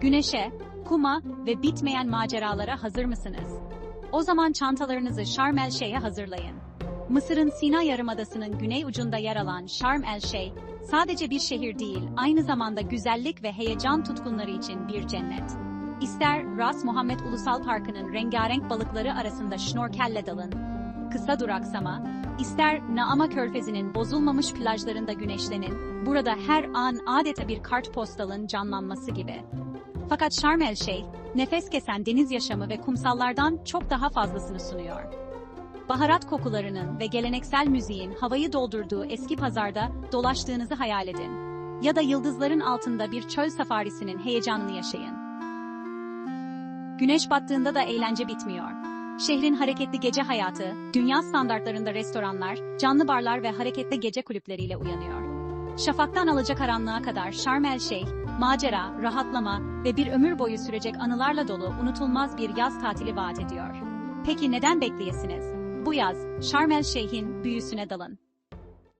Güneşe, kuma ve bitmeyen maceralara hazır mısınız? O zaman çantalarınızı Şarm El Şeyh'e hazırlayın. Mısır'ın Sina Yarımadası'nın güney ucunda yer alan Şarm El Şeyh, sadece bir şehir değil, aynı zamanda güzellik ve heyecan tutkunları için bir cennet. İster Ras Muhammed Ulusal Parkı'nın rengarenk balıkları arasında şnorkelle dalın, kısa duraksama, ister Naama Körfezi'nin bozulmamış plajlarında güneşlenin, burada her an adeta bir kartpostalın canlanması gibi. Fakat Şarm El Şeyh, nefes kesen deniz yaşamı ve kumsallardan çok daha fazlasını sunuyor. Baharat kokularının ve geleneksel müziğin havayı doldurduğu eski pazarda dolaştığınızı hayal edin. Ya da yıldızların altında bir çöl safarisinin heyecanını yaşayın. Güneş battığında da eğlence bitmiyor. Şehrin hareketli gece hayatı, dünya standartlarında restoranlar, canlı barlar ve hareketli gece kulüpleriyle uyanıyor. Şafaktan alacakaranlığa kadar Şarm El Şeyh, macera, rahatlama ve bir ömür boyu sürecek anılarla dolu unutulmaz bir yaz tatili vaat ediyor. Peki neden bekleyesiniz? Bu yaz, Şarm El Şeyh'in büyüsüne dalın.